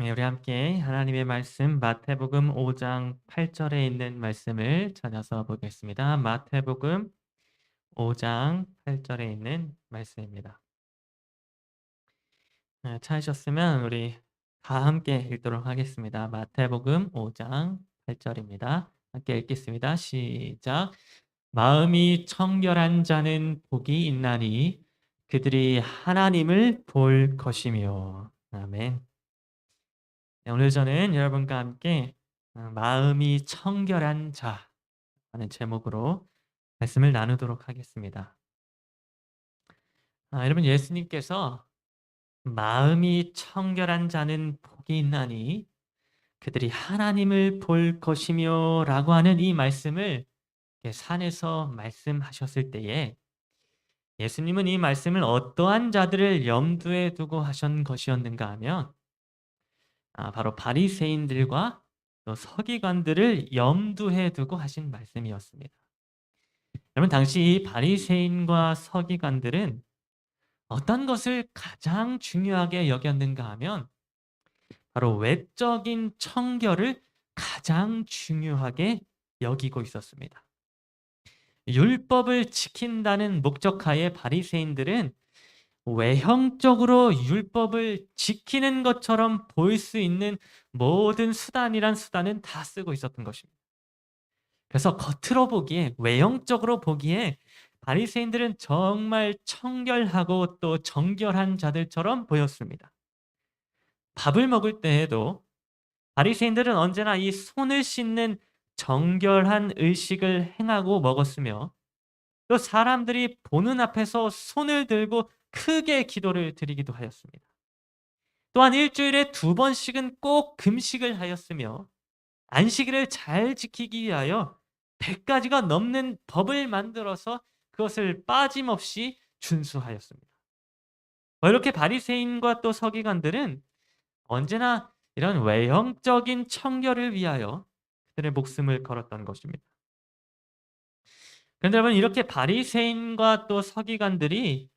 네, 우리 함께 하나님의 말씀 마태복음 5장 8절에 있는 말씀을 찾아서 보겠습니다. 마태복음 5장 8절에 있는 말씀입니다. 네, 찾으셨으면 우리 다 함께 읽도록 하겠습니다. 마태복음 5장 8절입니다. 함께 읽겠습니다. 시작. 마음이 청결한 자는 복이 있나니 그들이 하나님을 볼 것이며. 아멘. 네, 오늘 저는 여러분과 함께 어, 마음이 청결한 자라는 제목으로 말씀을 나누도록 하겠습니다. 아, 여러분 예수님께서 마음이 청결한 자는 복이 있나니 그들이 하나님을 볼 것이며 라고 하는 이 말씀을 산에서 말씀하셨을 때에 예수님은 이 말씀을 어떠한 자들을 염두에 두고 하신 것이었는가 하면 아, 바로 바리새인들과 또 서기관들을 염두에 두고 하신 말씀이었습니다. 여러분 당시 이 바리새인과 서기관들은 어떤 것을 가장 중요하게 여겼는가 하면 바로 외적인 청결을 가장 중요하게 여기고 있었습니다. 율법을 지킨다는 목적하에 바리새인들은 외형적으로 율법을 지키는 것처럼 보일 수 있는 모든 수단이란 수단은 다 쓰고 있었던 것입니다. 그래서 겉으로 보기에 외형적으로 보기에 바리새인들은 정말 청결하고 또 정결한 자들처럼 보였습니다. 밥을 먹을 때에도 바리새인들은 언제나 이 손을 씻는 정결한 의식을 행하고 먹었으며 또 사람들이 보는 앞에서 손을 들고 크게 기도를 드리기도 하였습니다. 또한 일주일에 두 번씩은 꼭 금식을 하였으며 안식일을 잘 지키기 위하여 100가지가 넘는 법을 만들어서 그것을 빠짐없이 준수하였습니다. 뭐 이렇게 바리새인과 또 서기관들은 언제나 이런 외형적인 청결을 위하여 그들의 목숨을 걸었던 것입니다. 그런데 여러분 이렇게 바리새인과 또 서기관들이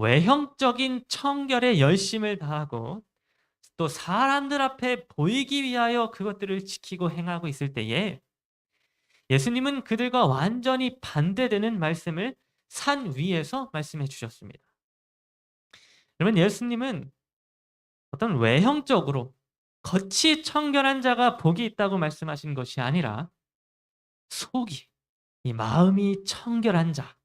외형적인 청결에 열심을 다하고 또 사람들 앞에 보이기 위하여 그것들을 지키고 행하고 있을 때에 예수님은 그들과 완전히 반대되는 말씀을 산 위에서 말씀해 주셨습니다. 그러면 예수님은 어떤 외형적으로 겉이 청결한 자가 복이 있다고 말씀하신 것이 아니라 속이 이 마음이 청결한 자,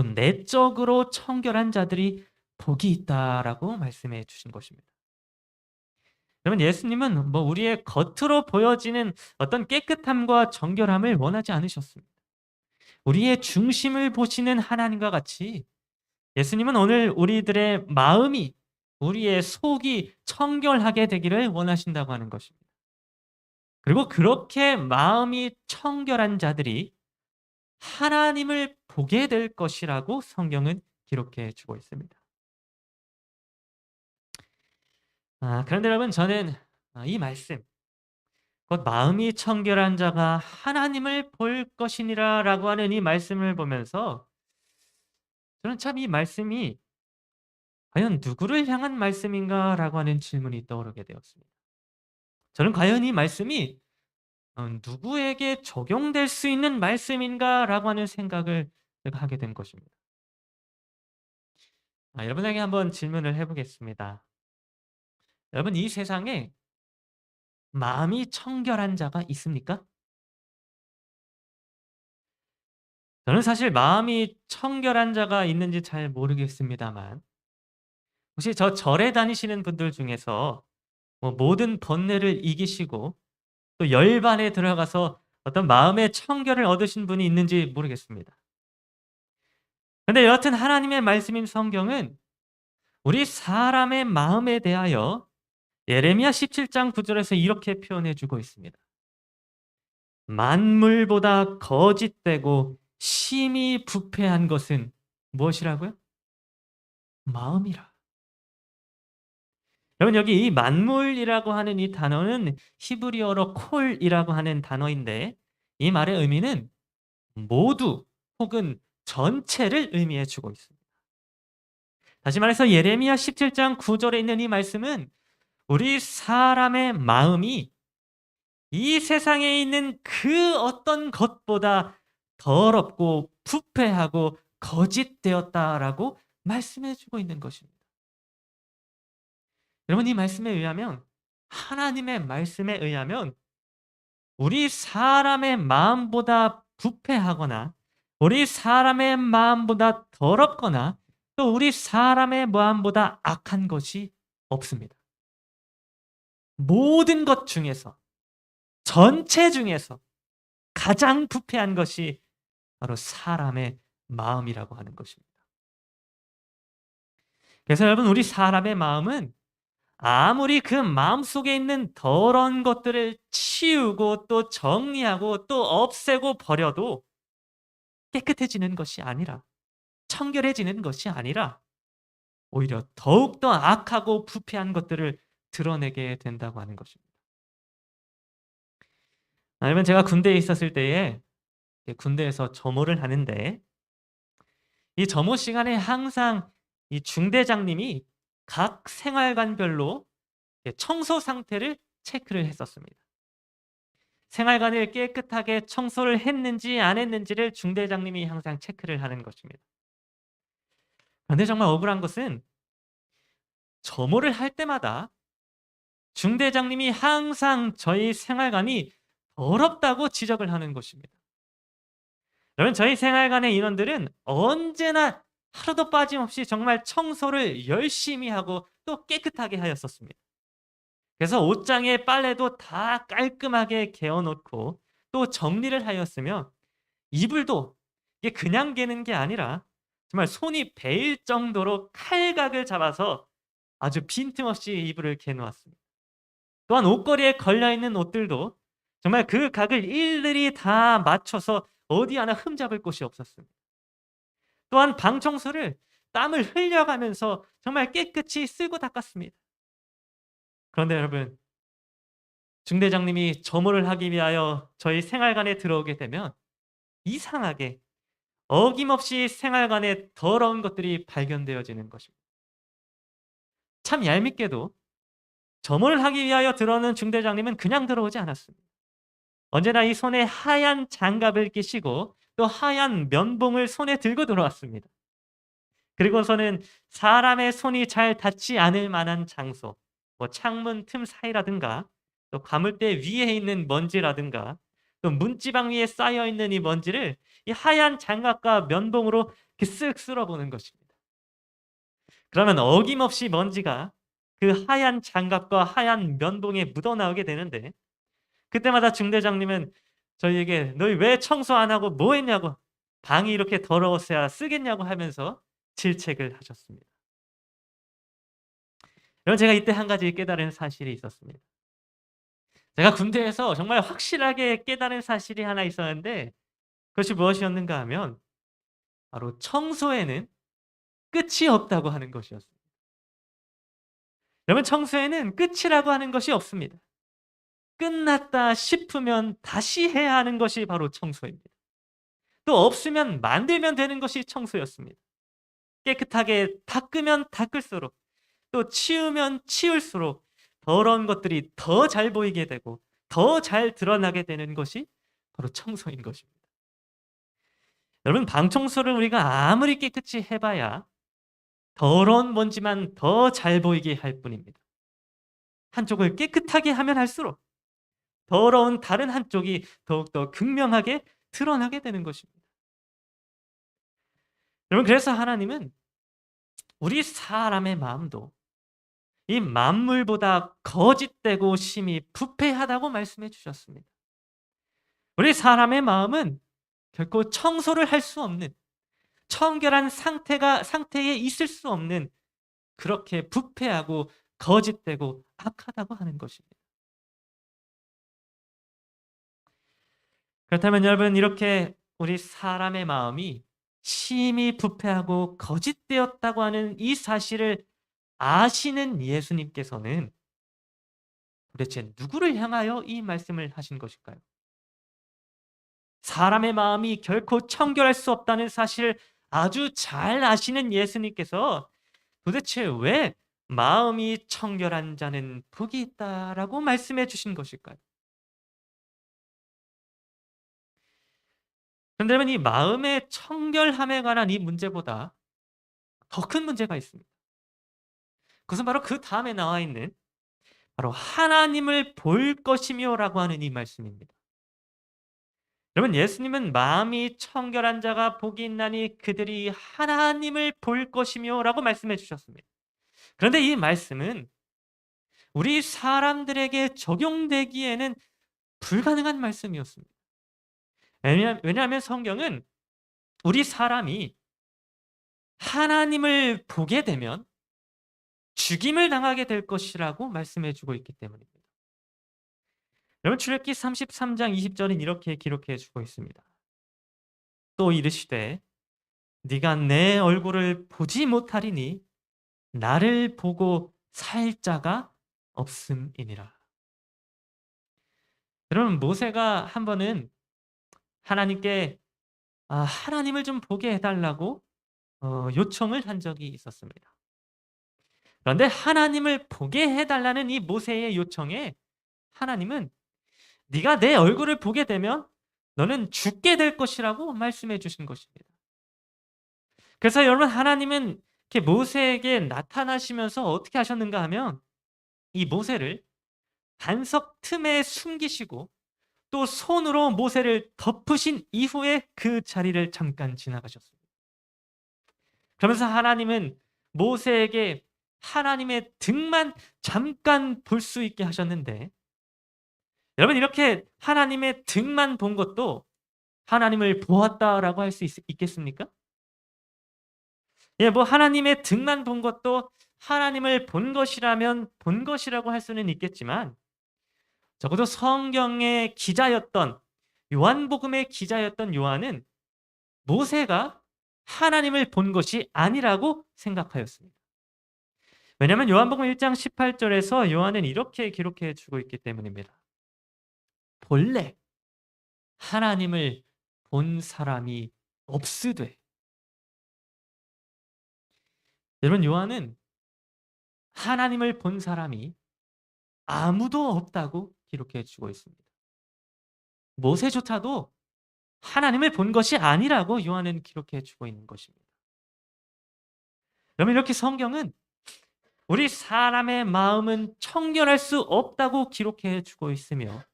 그 내적으로 청결한 자들이 복이 있다라고 말씀해 주신 것입니다. 여러분 예수님은 뭐 우리의 겉으로 보여지는 어떤 깨끗함과 정결함을 원하지 않으셨습니다. 우리의 중심을 보시는 하나님과 같이 예수님은 오늘 우리들의 마음이 우리의 속이 청결하게 되기를 원하신다고 하는 것입니다. 그리고 그렇게 마음이 청결한 자들이 하나님을 보게 될 것이라고 성경은 기록해 주고 있습니다. 아, 그런데 여러분 저는 아, 이 말씀 곧 마음이 청결한 자가 하나님을 볼 것이니라 라고 하는 이 말씀을 보면서 저는 참 이 말씀이 과연 누구를 향한 말씀인가 라고 하는 질문이 떠오르게 되었습니다. 저는 과연 이 말씀이 어, 누구에게 적용될 수 있는 말씀인가 라고 하는 생각을 하게 된 것입니다. 아, 여러분에게 한번 질문을 해보겠습니다. 여러분 이 세상에 마음이 청결한 자가 있습니까? 저는 사실 마음이 청결한 자가 있는지 잘 모르겠습니다만 혹시 저 절에 다니시는 분들 중에서 뭐 모든 번뇌를 이기시고 또 열반에 들어가서 어떤 마음의 청결을 얻으신 분이 있는지 모르겠습니다. 근데 여하튼 하나님의 말씀인 성경은 우리 사람의 마음에 대하여 예레미야 17장 9절에서 이렇게 표현해 주고 있습니다. 만물보다 거짓되고 심히 부패한 것은 무엇이라고요? 마음이라. 여러분 여기 이 만물이라고 하는 이 단어는 히브리어로 콜이라고 하는 단어인데 이 말의 의미는 모두 혹은 전체를 의미해 주고 있습니다. 다시 말해서 예레미야 17장 9절에 있는 이 말씀은 우리 사람의 마음이 이 세상에 있는 그 어떤 것보다 더럽고 부패하고 거짓되었다라고 말씀해 주고 있는 것입니다. 여러분 이 말씀에 의하면 하나님의 말씀에 의하면 우리 사람의 마음보다 부패하거나 우리 사람의 마음보다 더럽거나 또 우리 사람의 마음보다 악한 것이 없습니다. 모든 것 중에서 전체 중에서 가장 부패한 것이 바로 사람의 마음이라고 하는 것입니다. 그래서 여러분 우리 사람의 마음은 아무리 그 마음 속에 있는 더러운 것들을 치우고 또 정리하고 또 없애고 버려도 깨끗해지는 것이 아니라 청결해지는 것이 아니라 오히려 더욱더 악하고 부패한 것들을 드러내게 된다고 하는 것입니다. 아니면 제가 군대에 있었을 때에 군대에서 점호를 하는데 이 점호 시간에 항상 이 중대장님이 각 생활관별로 청소 상태를 체크를 했었습니다. 생활관을 깨끗하게 청소를 했는지 안 했는지를 중대장님이 항상 체크를 하는 것입니다. 그런데 정말 억울한 것은 점호를 할 때마다 중대장님이 항상 저희 생활관이 더럽다고 지적을 하는 것입니다. 여러분 저희 생활관의 인원들은 언제나 하루도 빠짐없이 정말 청소를 열심히 하고 또 깨끗하게 하였었습니다. 그래서 옷장에 빨래도 다 깔끔하게 개어놓고 또 정리를 하였으며 이불도 이게 그냥 개는 게 아니라 정말 손이 베일 정도로 칼각을 잡아서 아주 빈틈없이 이불을 개놓았습니다. 또한 옷걸이에 걸려있는 옷들도 정말 그 각을 일일이 다 맞춰서 어디 하나 흠잡을 곳이 없었습니다. 또한 방 청소를 땀을 흘려가면서 정말 깨끗이 쓸고 닦았습니다. 그런데 여러분, 중대장님이 점호를 하기 위하여 저희 생활관에 들어오게 되면 이상하게 어김없이 생활관에 더러운 것들이 발견되어지는 것입니다. 참 얄밉게도 점호를 하기 위하여 들어오는 중대장님은 그냥 들어오지 않았습니다. 언제나 이 손에 하얀 장갑을 끼시고 또 하얀 면봉을 손에 들고 들어왔습니다. 그리고서는 사람의 손이 잘 닿지 않을 만한 장소, 뭐 창문 틈 사이라든가 또 가물대 위에 있는 먼지라든가 또 문지방 위에 쌓여 있는 이 먼지를 이 하얀 장갑과 면봉으로 이렇게 쓱 쓸어보는 것입니다. 그러면 어김없이 먼지가 그 하얀 장갑과 하얀 면봉에 묻어나오게 되는데 그때마다 중대장님은 저희에게 너희 왜 청소 안 하고 뭐 했냐고 방이 이렇게 더러웠어야 쓰겠냐고 하면서 질책을 하셨습니다. 여러분 제가 이때 한 가지 깨달은 사실이 있었습니다. 제가 군대에서 정말 확실하게 깨달은 사실이 하나 있었는데 그것이 무엇이었는가 하면 바로 청소에는 끝이 없다고 하는 것이었습니다. 여러분 청소에는 끝이라고 하는 것이 없습니다. 끝났다 싶으면 다시 해야 하는 것이 바로 청소입니다. 또 없으면 만들면 되는 것이 청소였습니다. 깨끗하게 닦으면 닦을수록 또 치우면 치울수록 더러운 것들이 더 잘 보이게 되고 더 잘 드러나게 되는 것이 바로 청소인 것입니다. 여러분 방 청소를 우리가 아무리 깨끗이 해봐야 더러운 먼지만 더 잘 보이게 할 뿐입니다. 한쪽을 깨끗하게 하면 할수록 더러운 다른 한쪽이 더욱더 극명하게 드러나게 되는 것입니다. 여러분 그래서 하나님은 우리 사람의 마음도 이 만물보다 거짓되고 심히 부패하다고 말씀해 주셨습니다. 우리 사람의 마음은 결코 청소를 할 수 없는 청결한 상태가 상태에 있을 수 없는 그렇게 부패하고 거짓되고 악하다고 하는 것입니다. 그렇다면 여러분 이렇게 우리 사람의 마음이 심히 부패하고 거짓되었다고 하는 이 사실을 아시는 예수님께서는 도대체 누구를 향하여 이 말씀을 하신 것일까요? 사람의 마음이 결코 청결할 수 없다는 사실을 아주 잘 아시는 예수님께서 도대체 왜 마음이 청결한 자는 복이 있다라고 말씀해 주신 것일까요? 그런데 이 마음의 청결함에 관한 이 문제보다 더 큰 문제가 있습니다. 그것은 바로 그 다음에 나와 있는 바로 하나님을 볼 것이며라고 하는 이 말씀입니다. 여러분 예수님은 마음이 청결한 자가 복이 있나니 그들이 하나님을 볼 것이며라고 말씀해 주셨습니다. 그런데 이 말씀은 우리 사람들에게 적용되기에는 불가능한 말씀이었습니다. 왜냐, 왜냐하면 성경은 우리 사람이 하나님을 보게 되면 죽임을 당하게 될 것이라고 말씀해 주고 있기 때문입니다. 여러분 출애굽기 33장 20절은 이렇게 기록해 주고 있습니다. 또 이르시되 네가 내 얼굴을 보지 못하리니 나를 보고 살 자가 없음이니라. 여러분 모세가 한 번은 하나님께 아, 하나님을 좀 보게 해달라고 어, 요청을 한 적이 있었습니다. 그런데 하나님을 보게 해달라는 이 모세의 요청에 하나님은 네가 내 얼굴을 보게 되면 너는 죽게 될 것이라고 말씀해 주신 것입니다. 그래서 여러분 하나님은 이렇게 모세에게 나타나시면서 어떻게 하셨는가 하면 이 모세를 반석 틈에 숨기시고 또 손으로 모세를 덮으신 이후에 그 자리를 잠깐 지나가셨습니다. 그러면서 하나님은 모세에게 하나님의 등만 잠깐 볼 수 있게 하셨는데 여러분 이렇게 하나님의 등만 본 것도 하나님을 보았다라고 할 수 있겠습니까? 예, 뭐 하나님의 등만 본 것도 하나님을 본 것이라면 본 것이라고 할 수는 있겠지만 적어도 성경의 기자였던 요한복음의 기자였던 요한은 모세가 하나님을 본 것이 아니라고 생각하였습니다. 왜냐하면 요한복음 1장 18절에서 요한은 이렇게 기록해 주고 있기 때문입니다. 본래 하나님을 본 사람이 없으되 여러분 요한은 하나님을 본 사람이 아무도 없다고 기록해 주고 있습니다. 모세조차도 하나님을 본 것이 아니라고 요한은 기록해 주고 있는 것입니다. 여러분 이렇게 성경은 우리 사람의 마음은 청결할 수 없다고 기록해 주고 있으며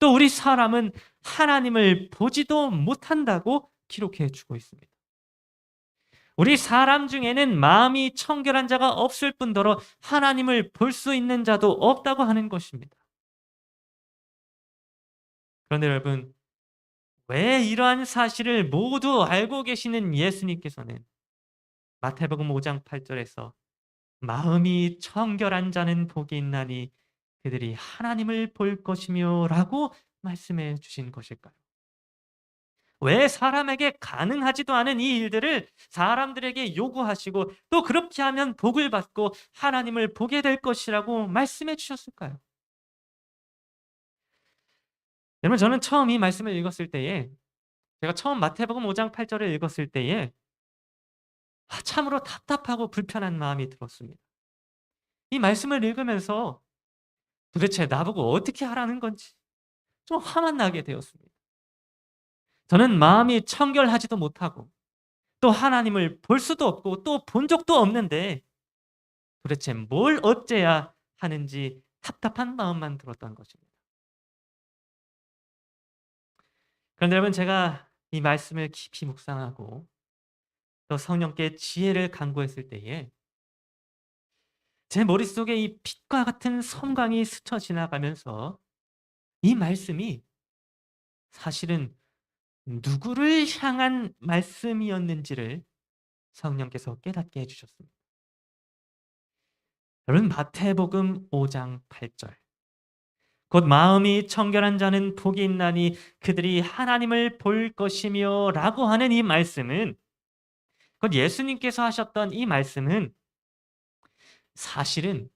또 우리 사람은 하나님을 보지도 못한다고 기록해 주고 있습니다. 우리 사람 중에는 마음이 청결한 자가 없을 뿐더러 하나님을 볼 수 있는 자도 없다고 하는 것입니다. 그런데 여러분, 왜 이러한 사실을 모두 알고 계시는 예수님께서는 마태복음 5장 8절에서 마음이 청결한 자는 복이 있나니 그들이 하나님을 볼 것이며 라고 말씀해 주신 것일까요? 왜 사람에게 가능하지도 않은 이 일들을 사람들에게 요구하시고 또 그렇게 하면 복을 받고 하나님을 보게 될 것이라고 말씀해 주셨을까요? 여러분 저는 처음 이 말씀을 읽었을 때에 제가 처음 마태복음 5장 8절을 읽었을 때에 아, 참으로 답답하고 불편한 마음이 들었습니다. 이 말씀을 읽으면서 도대체 나보고 어떻게 하라는 건지 좀 화만 나게 되었습니다. 저는 마음이 청결하지도 못하고 또 하나님을 볼 수도 없고 또 본 적도 없는데 도대체 뭘 어째야 하는지 답답한 마음만 들었던 것입니다. 그런데 여러분 제가 이 말씀을 깊이 묵상하고 또 성령께 지혜를 간구했을 때에 제 머릿속에 이 빛과 같은 섬광이 스쳐 지나가면서 이 말씀이 사실은 누구를 향한 말씀이었는지를 성령께서 깨닫게 해주셨습니다. 여러분 마태복음 5장 8절 곧 마음이 청결한 자는 복이 있나니 그들이 하나님을 볼 것이며 라고 하는 이 말씀은 곧 예수님께서 하셨던 이 말씀은 사실은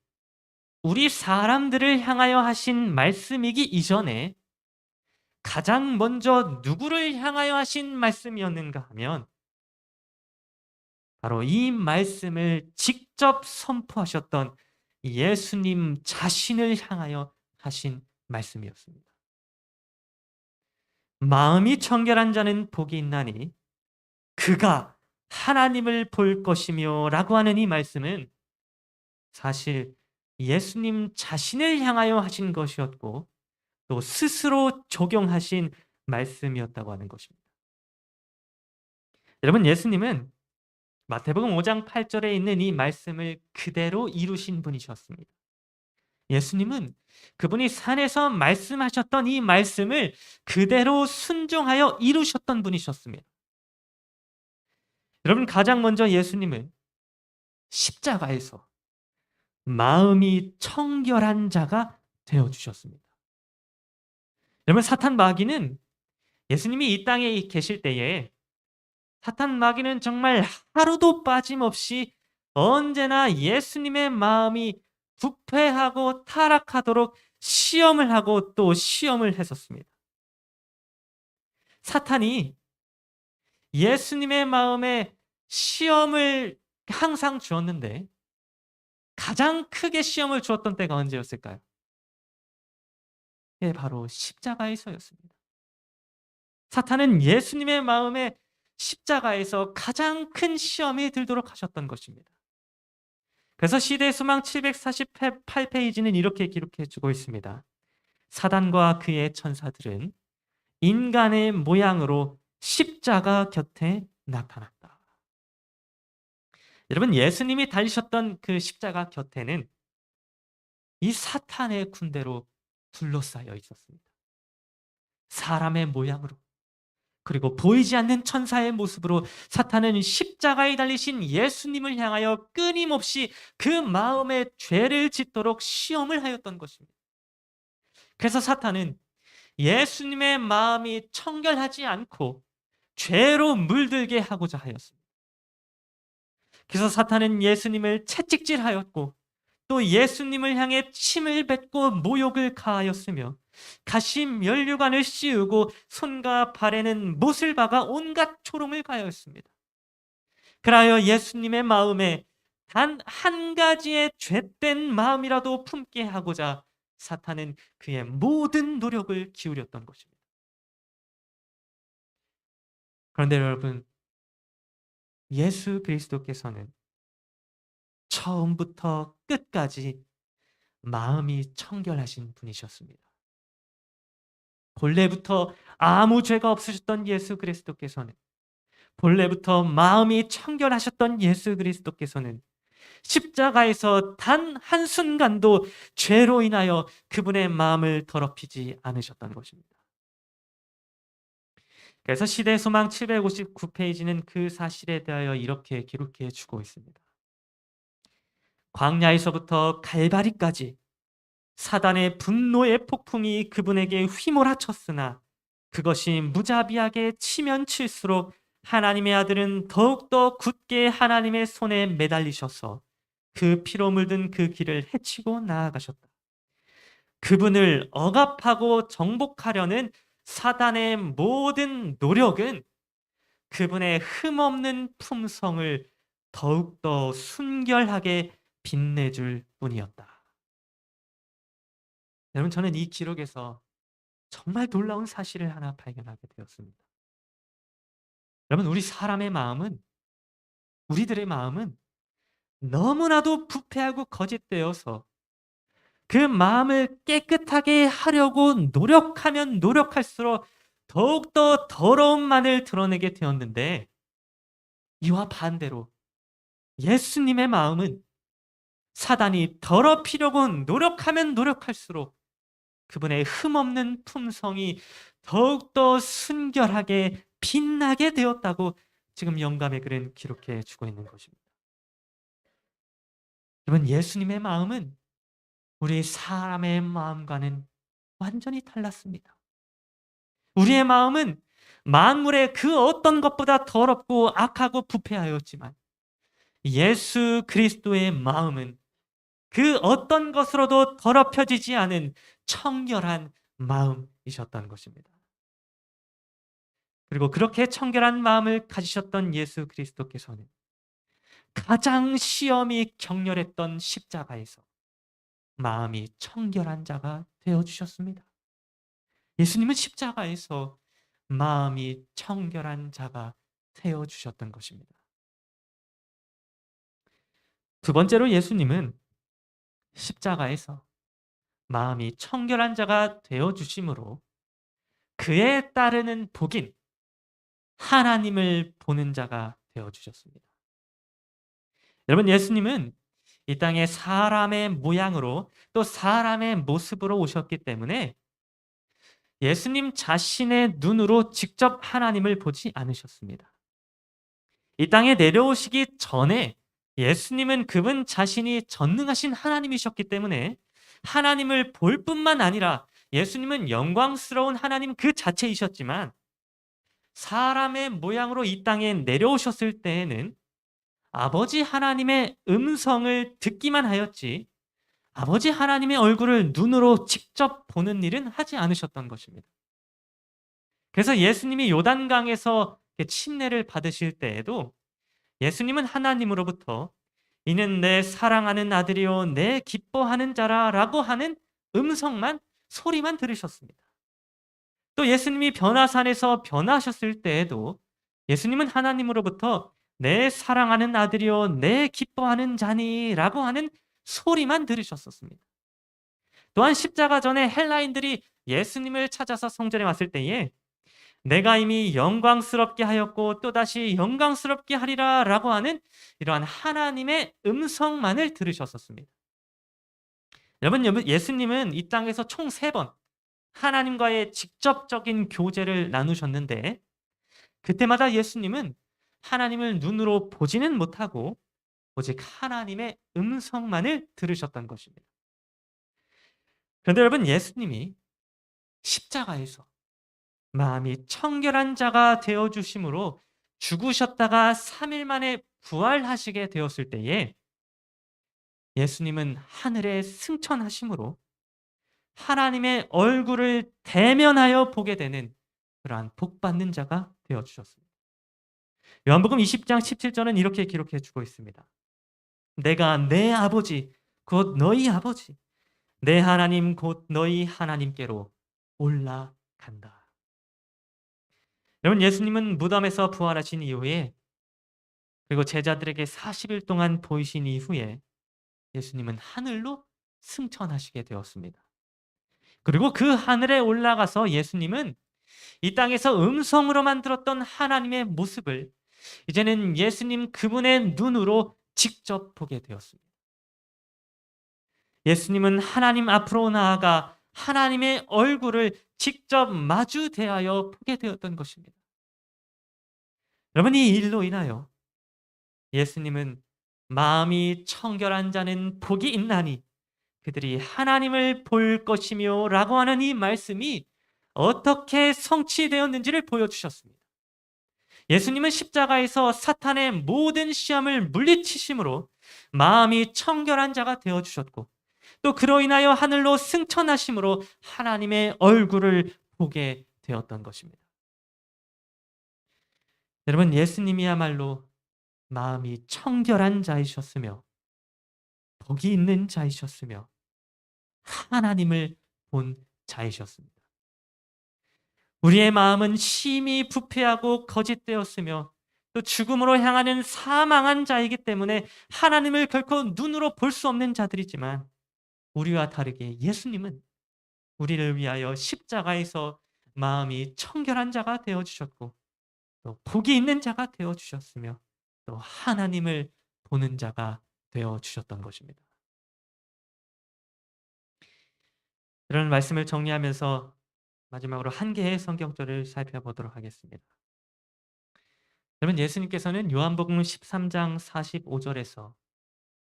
우리 사람들을 향하여 하신 말씀이기 이전에 가장 먼저 누구를 향하여 하신 말씀이었는가 하면 바로 이 말씀을 직접 선포하셨던 예수님 자신을 향하여 하신 말씀이었습니다. 마음이 청결한 자는 복이 있나니 그가 하나님을 볼 것이며 라고 하는 이 말씀은 사실 예수님 자신을 향하여 하신 것이었고 또 스스로 적용하신 말씀이었다고 하는 것입니다. 여러분 예수님은 마태복음 5장 8절에 있는 이 말씀을 그대로 이루신 분이셨습니다. 예수님은 그분이 산에서 말씀하셨던 이 말씀을 그대로 순종하여 이루셨던 분이셨습니다. 여러분 가장 먼저 예수님은 십자가에서 마음이 청결한 자가 되어 주셨습니다. 여러분 사탄 마귀는 예수님이 이 땅에 계실 때에 사탄 마귀는 정말 하루도 빠짐없이 언제나 예수님의 마음이 부패하고 타락하도록 시험을 하고 또 시험을 했었습니다. 사탄이 예수님의 마음에 시험을 항상 주었는데 가장 크게 시험을 주었던 때가 언제였을까요? 예, 바로 십자가에서였습니다. 사탄은 예수님의 마음에 십자가에서 가장 큰 시험이 들도록 하셨던 것입니다. 그래서 시대 수망 748페이지는 이렇게 기록해 주고 있습니다. 사단과 그의 천사들은 인간의 모양으로 십자가 곁에 나타났다. 여러분 예수님이 달리셨던 그 십자가 곁에는 이 사탄의 군대로 둘러싸여 있었습니다. 사람의 모양으로 그리고 보이지 않는 천사의 모습으로 사탄은 십자가에 달리신 예수님을 향하여 끊임없이 그 마음의 죄를 짓도록 시험을 하였던 것입니다. 그래서 사탄은 예수님의 마음이 청결하지 않고 죄로 물들게 하고자 하였습니다. 그래서 사탄은 예수님을 채찍질하였고 또 예수님을 향해 침을 뱉고 모욕을 가하였으며 가심 연류관을 씌우고 손과 발에는 못을 박아 온갖 초롱을 가하였습니다. 그라여 예수님의 마음에 단 한 가지의 죄된 마음이라도 품게 하고자 사탄은 그의 모든 노력을 기울였던 것입니다. 그런데 여러분, 예수 그리스도께서는 처음부터 끝까지 마음이 청결하신 분이셨습니다. 본래부터 아무 죄가 없으셨던 예수 그리스도께서는 본래부터 마음이 청결하셨던 예수 그리스도께서는 십자가에서 단 한순간도 죄로 인하여 그분의 마음을 더럽히지 않으셨던 것입니다. 그래서 시대 소망 759페이지는 그 사실에 대하여 이렇게 기록해 주고 있습니다. 광야에서부터 갈바리까지 사단의 분노의 폭풍이 그분에게 휘몰아쳤으나 그것이 무자비하게 치면 칠수록 하나님의 아들은 더욱더 굳게 하나님의 손에 매달리셔서 그 피로 물든 그 길을 헤치고 나아가셨다. 그분을 억압하고 정복하려는 사단의 모든 노력은 그분의 흠없는 품성을 더욱더 순결하게 빛내줄 뿐이었다. 여러분, 저는 이 기록에서 정말 놀라운 사실을 하나 발견하게 되었습니다. 여러분, 우리 사람의 마음은, 우리들의 마음은 너무나도 부패하고 거짓되어서 그 마음을 깨끗하게 하려고 노력하면 노력할수록 더욱더 더러움만을 드러내게 되었는데 이와 반대로 예수님의 마음은 사단이 더럽히려고 노력하면 노력할수록 그분의 흠없는 품성이 더욱더 순결하게 빛나게 되었다고 지금 영감의 글은 기록해 주고 있는 것입니다. 여러분, 예수님의 마음은 우리 사람의 마음과는 완전히 달랐습니다. 우리의 마음은 만물의 그 어떤 것보다 더럽고 악하고 부패하였지만 예수 그리스도의 마음은 그 어떤 것으로도 더럽혀지지 않은 청결한 마음이셨던 것입니다. 그리고 그렇게 청결한 마음을 가지셨던 예수 그리스도께서는 가장 시험이 격렬했던 십자가에서 마음이 청결한 자가 되어 주셨습니다. 예수님은 십자가에서 마음이 청결한 자가 되어 주셨던 것입니다. 두 번째로 예수님은 십자가에서 마음이 청결한 자가 되어 주심으로 그에 따르는 복인 하나님을 보는 자가 되어 주셨습니다. 여러분 예수님은 이 땅에 사람의 모양으로 또 사람의 모습으로 오셨기 때문에 예수님 자신의 눈으로 직접 하나님을 보지 않으셨습니다. 이 땅에 내려오시기 전에 예수님은 그분 자신이 전능하신 하나님이셨기 때문에 하나님을 볼 뿐만 아니라 예수님은 영광스러운 하나님 그 자체이셨지만 사람의 모양으로 이 땅에 내려오셨을 때에는 아버지 하나님의 음성을 듣기만 하였지 아버지 하나님의 얼굴을 눈으로 직접 보는 일은 하지 않으셨던 것입니다. 그래서 예수님이 요단강에서 침례를 받으실 때에도 예수님은 하나님으로부터 이는 내 사랑하는 아들이요 내 기뻐하는 자라라고 하는 음성만 소리만 들으셨습니다. 또 예수님이 변화산에서 변화하셨을 때에도 예수님은 하나님으로부터 내 사랑하는 아들이요 내 기뻐하는 자니 라고 하는 소리만 들으셨었습니다. 또한 십자가 전에 헬라인들이 예수님을 찾아서 성전에 왔을 때에 내가 이미 영광스럽게 하였고 또다시 영광스럽게 하리라 라고 하는 이러한 하나님의 음성만을 들으셨었습니다. 여러분, 예수님은 이 땅에서 총 세 번 하나님과의 직접적인 교제를 나누셨는데 그때마다 예수님은 하나님을 눈으로 보지는 못하고 오직 하나님의 음성만을 들으셨던 것입니다. 그런데 여러분 예수님이 십자가에서 마음이 청결한 자가 되어 주심으로 죽으셨다가 3일 만에 부활하시게 되었을 때에 예수님은 하늘에 승천하심으로 하나님의 얼굴을 대면하여 보게 되는 그러한 복 받는 자가 되어 주셨습니다. 요한복음 20장 17절은 이렇게 기록해 주고 있습니다. 내가 내 아버지 곧 너희 아버지 내 하나님 곧 너희 하나님께로 올라간다. 여러분 예수님은 무덤에서 부활하신 이후에 그리고 제자들에게 40일 동안 보이신 이후에 예수님은 하늘로 승천하시게 되었습니다. 그리고 그 하늘에 올라가서 예수님은 이 땅에서 음성으로만 들었던 하나님의 모습을 이제는 예수님 그분의 눈으로 직접 보게 되었습니다. 예수님은 하나님 앞으로 나아가 하나님의 얼굴을 직접 마주 대하여 보게 되었던 것입니다. 여러분 이 일로 인하여 예수님은 마음이 청결한 자는 복이 있나니 그들이 하나님을 볼 것이며 라고 하는 이 말씀이 어떻게 성취되었는지를 보여주셨습니다. 예수님은 십자가에서 사탄의 모든 시험을 물리치심으로 마음이 청결한 자가 되어 주셨고 또 그로 인하여 하늘로 승천하심으로 하나님의 얼굴을 보게 되었던 것입니다. 여러분 예수님이야말로 마음이 청결한 자이셨으며 복이 있는 자이셨으며 하나님을 본 자이셨습니다. 우리의 마음은 심히 부패하고 거짓되었으며 또 죽음으로 향하는 사망한 자이기 때문에 하나님을 결코 눈으로 볼 수 없는 자들이지만 우리와 다르게 예수님은 우리를 위하여 십자가에서 마음이 청결한 자가 되어 주셨고 또 복이 있는 자가 되어 주셨으며 또 하나님을 보는 자가 되어 주셨던 것입니다. 이런 말씀을 정리하면서 마지막으로 한 개의 성경절을 살펴보도록 하겠습니다. 여러분 예수님께서는 요한복음 13장 45절에서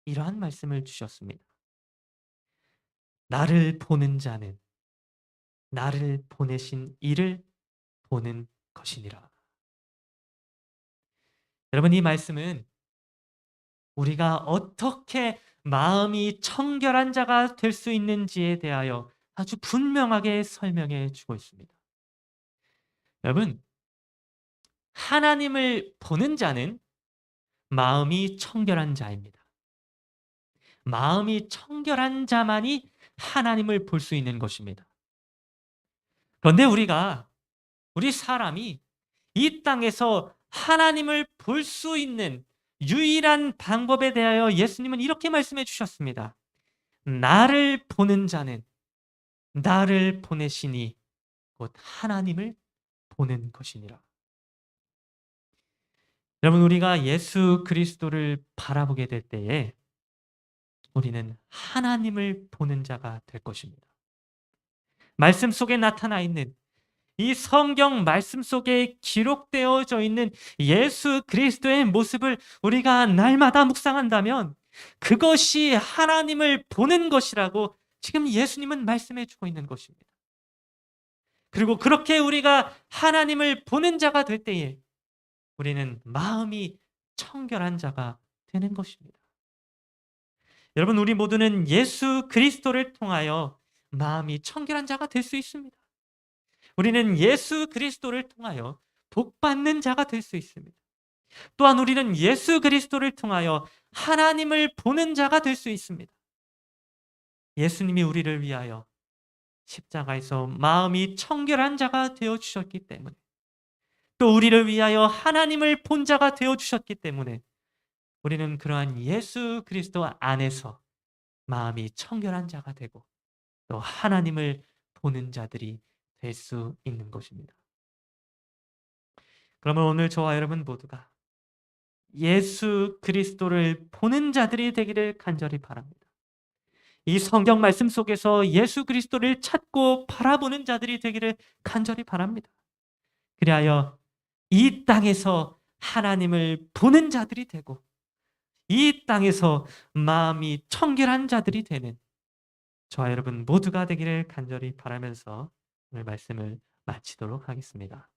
이러한 말씀을 주셨습니다. 나를 보는 자는 나를 보내신 이를 보는 것이니라. 여러분 이 말씀은 우리가 어떻게 마음이 청결한 자가 될 수 있는지에 대하여 아주 분명하게 설명해 주고 있습니다. 여러분, 하나님을 보는 자는 마음이 청결한 자입니다. 마음이 청결한 자만이 하나님을 볼 수 있는 것입니다. 그런데 우리가 우리 사람이 이 땅에서 하나님을 볼 수 있는 유일한 방법에 대하여 예수님은 이렇게 말씀해 주셨습니다. 나를 보는 자는 나를 보내시니 곧 하나님을 보는 것이니라. 여러분 우리가 예수 그리스도를 바라보게 될 때에 우리는 하나님을 보는 자가 될 것입니다. 말씀 속에 나타나 있는 이 성경 말씀 속에 기록되어져 있는 예수 그리스도의 모습을 우리가 날마다 묵상한다면 그것이 하나님을 보는 것이라고 지금 예수님은 말씀해 주고 있는 것입니다. 그리고 그렇게 우리가 하나님을 보는 자가 될 때에 우리는 마음이 청결한 자가 되는 것입니다. 여러분, 우리 모두는 예수 그리스도를 통하여 마음이 청결한 자가 될 수 있습니다. 우리는 예수 그리스도를 통하여 복받는 자가 될 수 있습니다. 또한 우리는 예수 그리스도를 통하여 하나님을 보는 자가 될 수 있습니다. 예수님이 우리를 위하여 십자가에서 마음이 청결한 자가 되어 주셨기 때문에 또 우리를 위하여 하나님을 본 자가 되어 주셨기 때문에 우리는 그러한 예수 그리스도 안에서 마음이 청결한 자가 되고 또 하나님을 보는 자들이 될 수 있는 것입니다. 그러면 오늘 저와 여러분 모두가 예수 그리스도를 보는 자들이 되기를 간절히 바랍니다. 이 성경 말씀 속에서 예수 그리스도를 찾고 바라보는 자들이 되기를 간절히 바랍니다. 그리하여 이 땅에서 하나님을 보는 자들이 되고 이 땅에서 마음이 청결한 자들이 되는 저와 여러분 모두가 되기를 간절히 바라면서 오늘 말씀을 마치도록 하겠습니다.